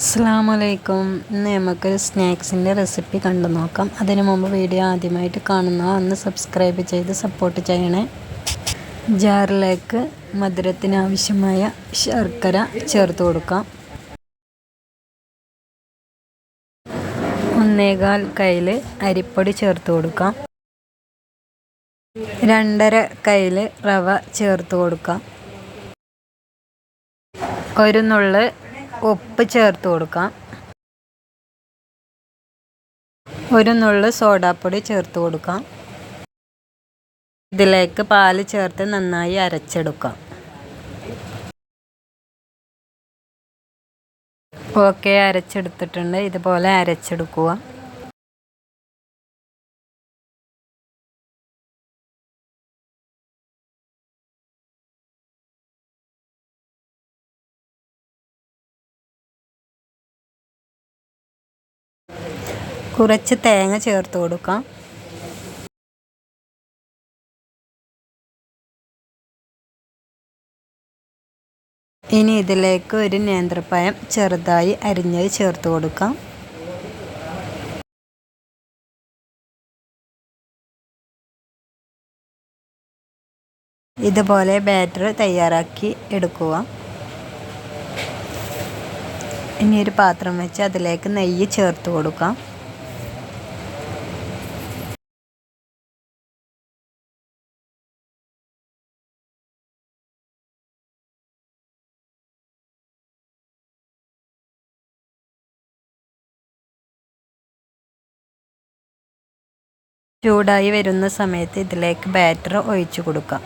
അസ്സാമലൈക്കും ഇന്ന് നമുക്കൊരു സ്നാക്സിന്റെ റെസിപ്പി കണ്ടു നോക്കാം. അതിനു മുമ്പ് വീഡിയോ ആദ്യമായിട്ട് കാണുന്ന ഒന്ന് സബ്സ്ക്രൈബ് ചെയ്ത് സപ്പോർട്ട് ചെയ്യണേ. ജാറിലേക്ക് മധുരത്തിനാവശ്യമായ ശർക്കര ചേർത്ത് കൊടുക്കാം. ഒന്നേകാൽ കയ്യിൽ അരിപ്പൊടി ചേർത്ത് കൊടുക്കാം. രണ്ടര കയ്യിൽ റവ ചേർത്ത് കൊടുക്കാം. ഒരു നുള്ള് ഉപ്പ് ചേർത്ത് കൊടുക്കാം. ഒരു നുള്ളു സോഡാപ്പൊടി ചേർത്ത് കൊടുക്കാം. ഇതിലേക്ക് പാൽ ചേർത്ത് നന്നായി അരച്ചെടുക്കാം. ഓക്കെ അരച്ചെടുത്തിട്ടുണ്ട്. ഇതുപോലെ അരച്ചെടുക്കുക. കുറച്ച് തേങ്ങ ചേർത്ത് കൊടുക്കാം. ഇനി ഇതിലേക്ക് ഒരു നേന്ത്രപ്പഴം ചെറുതായി അരിഞ്ഞത് ചേർത്ത് കൊടുക്കാം. ഇതുപോലെ ബാറ്റർ തയ്യാറാക്കി എടുക്കുക. ഇനി ഒരു പാത്രം വെച്ച് അതിലേക്ക് നെയ്യ് ചേർത്ത് കൊടുക്കാം. ചൂടായി വരുന്ന സമയത്ത് ഇതിലേക്ക് ബാറ്റർ ഒഴിച്ചു കൊടുക്കാം.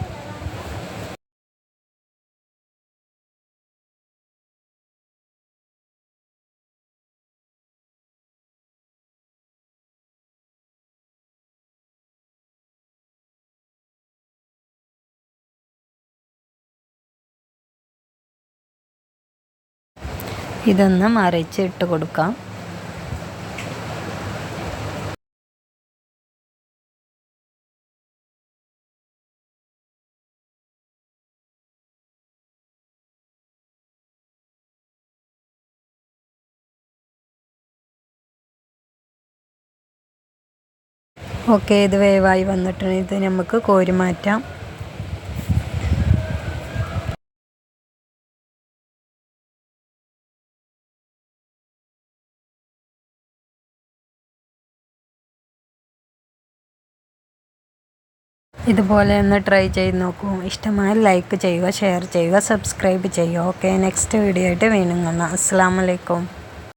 ഇതൊന്ന് മറിച്ചിട്ട് കൊടുക്കാം. ഓക്കെ ഇത് വേവായി വന്നിട്ടുണ്ട്. ഇത് നമുക്ക് കോരി മാറ്റാം. ഇതുപോലെ ഒന്ന് ട്രൈ ചെയ്ത് നോക്കൂ. ഇഷ്ടമായ ലൈക്ക് ചെയ്യുക ഷെയർ ചെയ്യുക സബ്സ്ക്രൈബ് ചെയ്യുക. ഓക്കെ നെക്സ്റ്റ് വീഡിയോ ആയിട്ട് വീണ്ടും കാണാം. അസ്സാം വലൈക്കും